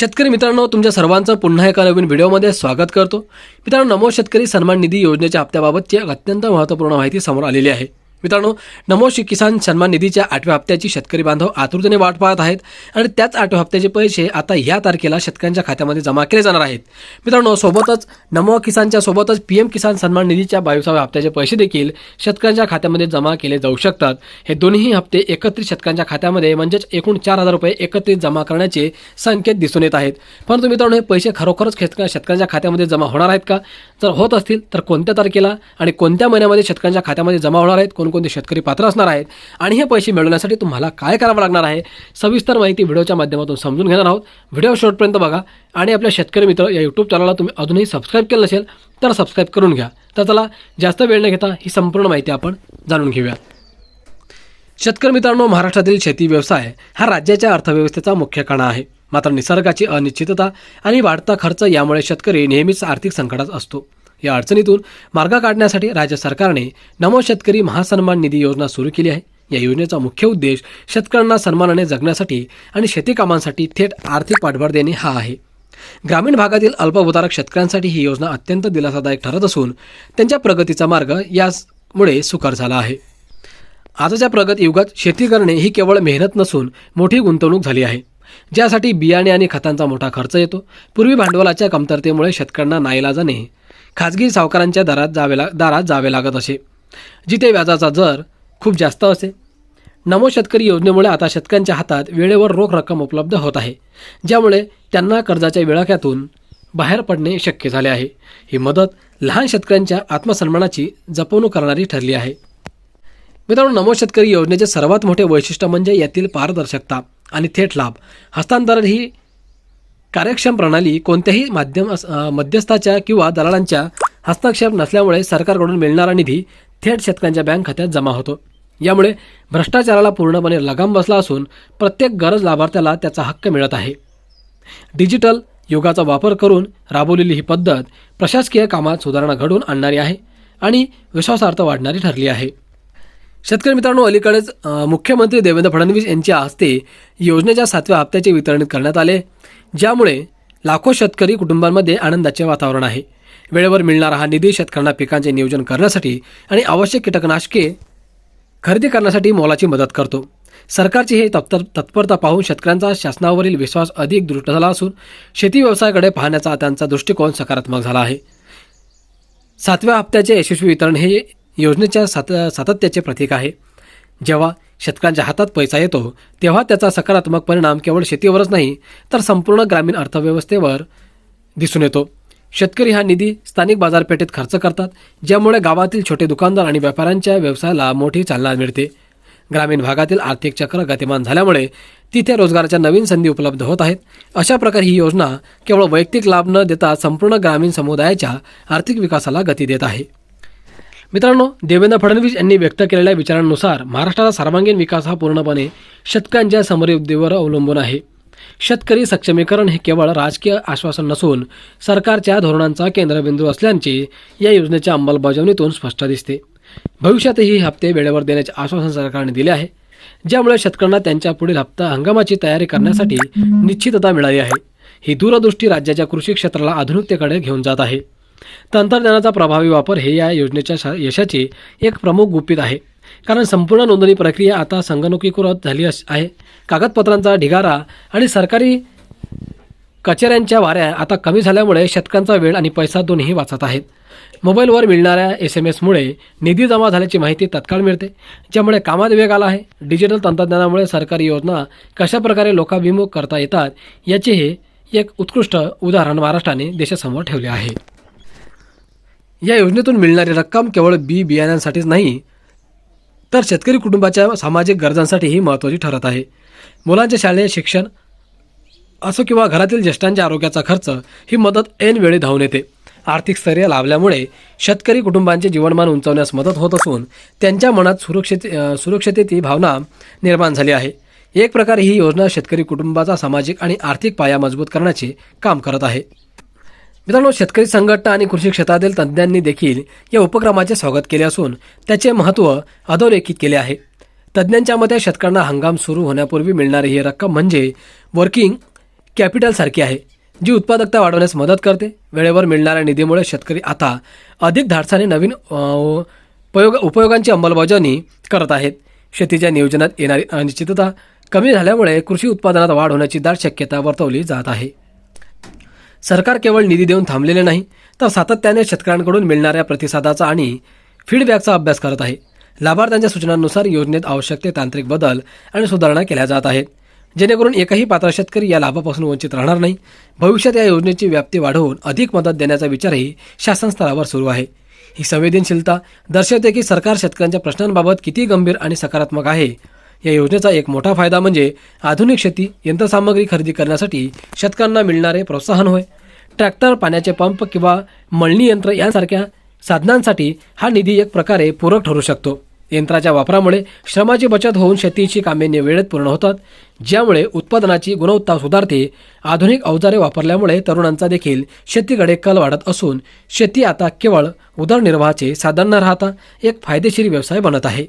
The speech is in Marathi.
शेतकरी मित्रांनो तुमच्या सर्वांचं पुन्हा एका नवीन व्हिडिओमध्ये स्वागत करतो. मित्रांनो नमो शेतकरी सन्मान निधी योजनेच्या हप्त्याबाबतची अत्यंत महत्त्वपूर्ण माहिती समोर आलेली आहे. मित्रांनो नमोशी किसान सन्मान निधीच्या आठव्या हप्त्याची शेतकरी बांधव आतुरतेने वाट पाहत आहेत आणि त्याच आठव्या हप्त्याचे पैसे आता या तारखेला शेतकऱ्यांच्या खात्यामध्ये जमा केले जाणार आहेत. मित्रांनो सोबतच नमो किसानच्या सोबतच पी एम किसान सन्मान निधीच्या बावीसाव्या हप्त्याचे पैसे देखील शेतकऱ्यांच्या खात्यामध्ये जमा केले जाऊ शकतात. हे दोन्ही हप्ते एकत्रित शेतकऱ्यांच्या खात्यामध्ये म्हणजेच एकूण चार हजार रुपये एकत्रित जमा करण्याचे संकेत दिसून येत आहेत. परंतु मित्रांनो हे पैसे खरोखरच शेतक शेतकऱ्यांच्या खात्यामध्ये जमा होणार आहेत का? जर होत असतील तर कोणत्या तारखेला आणि कोणत्या महिन्यामध्ये शेतकऱ्यांच्या खात्यामध्ये जमा होणार आहेत? कोण कोणकोणते शेतकरी पात्र असणार आहेत आणि हे पैसे मिळवण्यासाठी तुम्हाला काय करावं लागणार आहे सविस्तर माहिती व्हिडिओच्या माध्यमातून समजून घेणार आहोत. व्हिडिओ शेवटपर्यंत बघा आणि आपल्या शेतकरी मित्र या यूट्यूब चॅनलला तुम्ही अजूनही सबस्क्राईब केलं नसेल तर सबस्क्राईब करून घ्या. तर चला जास्त वेळ न घेता ही संपूर्ण माहिती आपण जाणून घेऊया. शेतकरी मित्रांनो महाराष्ट्रातील शेती व्यवसाय हा राज्याच्या अर्थव्यवस्थेचा मुख्य कणा आहे. मात्र निसर्गाची अनिश्चितता आणि वाढता खर्च यामुळे शेतकरी नेहमीच आर्थिक संकटात असतो. या अडचणीतून मार्ग काढण्यासाठी राज्य सरकारने नमो शेतकरी महासन्मान निधी योजना सुरू केली आहे. या योजनेचा मुख्य उद्देश शेतकऱ्यांना सन्मानाने जगण्यासाठी आणि शेती कामांसाठी थेट आर्थिक पाठबळ देणे हा आहे. ग्रामीण भागातील अल्पभूधारक शेतकऱ्यांसाठी ही योजना अत्यंत दिलासादायक ठरत असून त्यांच्या प्रगतीचा मार्ग यामुळे सुकर झाला आहे. आजच्या प्रगत युगात शेती करणे ही केवळ मेहनत नसून मोठी गुंतवणूक झाली आहे. ज्यासाठी बियाणे आणि खतांचा मोठा खर्च येतो. पूर्वी भांडवलाच्या कमतरतेमुळे शेतकऱ्यांना नाईलाजाने खाजगी सावकारांच्या दरात जावे ला दारात जावे लागत असे. जिथे व्याजाचा दर खूप जास्त असे. नमो शेतकरी योजनेमुळे आता शेतकऱ्यांच्या हातात वेळेवर रोख रक्कम उपलब्ध होत आहे. ज्यामुळे त्यांना कर्जाच्या विळख्यातून बाहेर पडणे शक्य झाले आहे. ही मदत लहान शेतकऱ्यांच्या आत्मसन्मानाची जपवणूक करणारी ठरली आहे. मित्रांनो नमो शेतकरी योजनेचे सर्वात मोठे वैशिष्ट्य म्हणजे यातील पारदर्शकता आणि थेट लाभ. हस्तांतरण ही कार्यक्षम प्रणाली कोणत्याही माध्यम मध्यस्थाच्या किंवा दलालांच्या हस्तक्षेप नसल्यामुळे सरकारकडून मिळणारा निधी थेट शेतकऱ्यांच्या बँक खात्यात जमा होतो. यामुळे भ्रष्टाचाराला पूर्णपणे लगाम बसला असून प्रत्येक गरज लाभार्थ्याला त्याचा हक्क मिळत आहे. डिजिटल युगाचा वापर करून राबवलेली ही पद्धत प्रशासकीय कामात सुधारणा घडवून आणणारी आहे आणि विश्वासार्थ वाढणारी ठरली आहे. शेतकरी मित्रांनो अलीकडेच मुख्यमंत्री देवेंद्र फडणवीस यांच्या हस्ते योजनेच्या सातव्या हप्त्याचे वितरण करण्यात आले. ज्यामुळे लाखो शेतकरी कुटुंबांमध्ये आनंदाचे वातावरण आहे. वेळेवर मिळणारा हा निधी शेतकऱ्यांना पिकांचे नियोजन करण्यासाठी आणि आवश्यक कीटकनाशके खरेदी करण्यासाठी मोलाची मदत करतो. सरकारची हे तत्पर तत्परता पाहून शेतकऱ्यांचा शासनावरील विश्वास अधिक दृढ झाला असून शेती व्यवसायाकडे पाहण्याचा त्यांचा दृष्टिकोन सकारात्मक झाला आहे. सातव्या हप्त्याचे यशस्वी वितरण हे योजनेच्या सात सातत्याचे प्रतीक आहे. जेव्हा शेतकऱ्यांच्या हातात पैसा येतो तेव्हा त्याचा सकारात्मक परिणाम केवळ शेतीवरच नाही तर संपूर्ण ग्रामीण अर्थव्यवस्थेवर दिसून येतो. शेतकरी हा निधी स्थानिक बाजारपेठेत खर्च करतात ज्यामुळे गावातील छोटे दुकानदार आणि व्यापाऱ्यांच्या व्यवसायाला मोठी चालना मिळते. ग्रामीण भागातील आर्थिक चक्र गतिमान झाल्यामुळे तिथे रोजगाराच्या नवीन संधी उपलब्ध होत आहेत. अशा प्रकारे ही योजना केवळ वैयक्तिक लाभ न देता संपूर्ण ग्रामीण समुदायाच्या आर्थिक विकासाला गती देत आहे. मित्रांनो देवेंद्र फडणवीस यांनी व्यक्त केलेल्या विचारांनुसार महाराष्ट्राचा सर्वांगीण विकास हा पूर्णपणे शेतकऱ्यांच्या समृद्धीवर अवलंबून आहे. शेतकरी सक्षमीकरण हे केवळ राजकीय आश्वासन नसून सरकारच्या धोरणांचा केंद्रबिंदू असल्याचे या योजनेच्या अंमलबजावणीतून स्पष्ट दिसते. भविष्यातही हे हप्ते वेळेवर देण्याचे आश्वासन सरकारने दिले आहे. ज्यामुळे शेतकऱ्यांना त्यांच्या पुढील हप्ता हंगामाची तयारी करण्यासाठी निश्चितता मिळाली आहे. ही दूरदृष्टी राज्याच्या कृषी क्षेत्राला आधुनिकतेकडे घेऊन जात आहे. तंत्रज्ञानाचा प्रभावी वापर हे या योजनेच्या श- यशाचे एक प्रमुख गुपित आहे. कारण संपूर्ण नोंदणी प्रक्रिया आता संगणकीकृत झाली अस- आहे. कागदपत्रांचा ढिगारा आणि सरकारी कचेऱ्यांच्या वाऱ्या आता कमी झाल्यामुळे शेतकऱ्यांचा वेळ आणि पैसा दोन्ही वाचत आहेत. मोबाईलवर मिळणाऱ्या एस एम एसमुळे निधी जमा झाल्याची माहिती तत्काळ मिळते ज्यामुळे कामात वेग आला आहे. डिजिटल तंत्रज्ञानामुळे सरकारी योजना कशाप्रकारे लोकाभिमुख करता येतात याचे हे एक उत्कृष्ट उदाहरण महाराष्ट्राने देशासमोर ठेवले आहे. या योजनेतून मिळणारी रक्कम केवळ बी बियाण्यांसाठीच नाही तर शेतकरी कुटुंबाच्या सामाजिक गरजांसाठीही महत्त्वाची ठरत आहे. मुलांचे शालेय शिक्षण असो किंवा घरातील ज्येष्ठांच्या आरोग्याचा खर्च ही मदत ऐन वेळी धावून येते. आर्थिक स्थैर्य लाभल्यामुळे शेतकरी कुटुंबांचे जीवनमान उंचावण्यास मदत होत असून त्यांच्या मनात सुरक्षित सुरक्षिततेची भावना निर्माण झाली आहे. एक प्रकारे ही योजना शेतकरी कुटुंबाचा सामाजिक आणि आर्थिक पाया मजबूत करण्याचे काम करत आहे. मित्रांनो शेतकरी संघटना आणि कृषी क्षेत्रातील तज्ज्ञांनी देखील या उपक्रमाचे स्वागत केले असून त्याचे महत्त्व अधोरेखित केले आहे. तज्ज्ञांच्या मते शेतकऱ्यांना हंगाम सुरू होण्यापूर्वी मिळणारी ही रक्कम म्हणजे वर्किंग कॅपिटलसारखी आहे जी उत्पादकता वाढवण्यास मदत करते. वेळेवर मिळणाऱ्या निधीमुळे शेतकरी आता अधिक धाडसाने नवीन उपयोग उपयोगांची अंमलबजावणी करत आहेत. शेतीच्या नियोजनात येणारी अनिश्चितता कमी झाल्यामुळे कृषी उत्पादनात वाढ होण्याची दाट शक्यता वर्तवली जात आहे. सरकार केवळ निधी देऊन थांबलेले नाही तर सातत्याने शेतकऱ्यांकडून मिळणाऱ्या प्रतिसादाचा आणि फीडबॅकचा अभ्यास करत आहे. लाभार्थ्यांच्या सूचनांनुसार योजनेत आवश्यक ते तांत्रिक बदल आणि सुधारणा केल्या जात आहेत. जेणेकरून एकही पात्र शेतकरी या लाभापासून वंचित राहणार नाही. भविष्यात या योजनेची व्याप्ती वाढवून अधिक मदत देण्याचा विचारही शासन स्तरावर सुरू आहे. ही संवेदनशीलता दर्शवते की सरकार शेतकऱ्यांच्या प्रश्नांबाबत किती गंभीर आणि सकारात्मक आहे या योजनेचा एक मोठा फायदा म्हणजे आधुनिक शेती यंत्रसामग्री खरेदी करण्यासाठी शेतकऱ्यांना मिळणारे प्रोत्साहन होय. ट्रॅक्टर पाण्याचे पंप किंवा मळणी यंत्र यांसारख्या साधनांसाठी हा निधी एक प्रकारे पूरक ठरू शकतो. यंत्राच्या वापरामुळे श्रमाची बचत होऊन शेतीची कामे वेळेत पूर्ण होतात. ज्यामुळे उत्पादनाची गुणवत्ता सुधारते. आधुनिक अवजारे वापरल्यामुळे तरुणांचा देखील शेतीकडे कल वाढत असून शेती आता केवळ उदरनिर्वाहाचे साधन न राहता एक फायदेशीर व्यवसाय बनत आहे.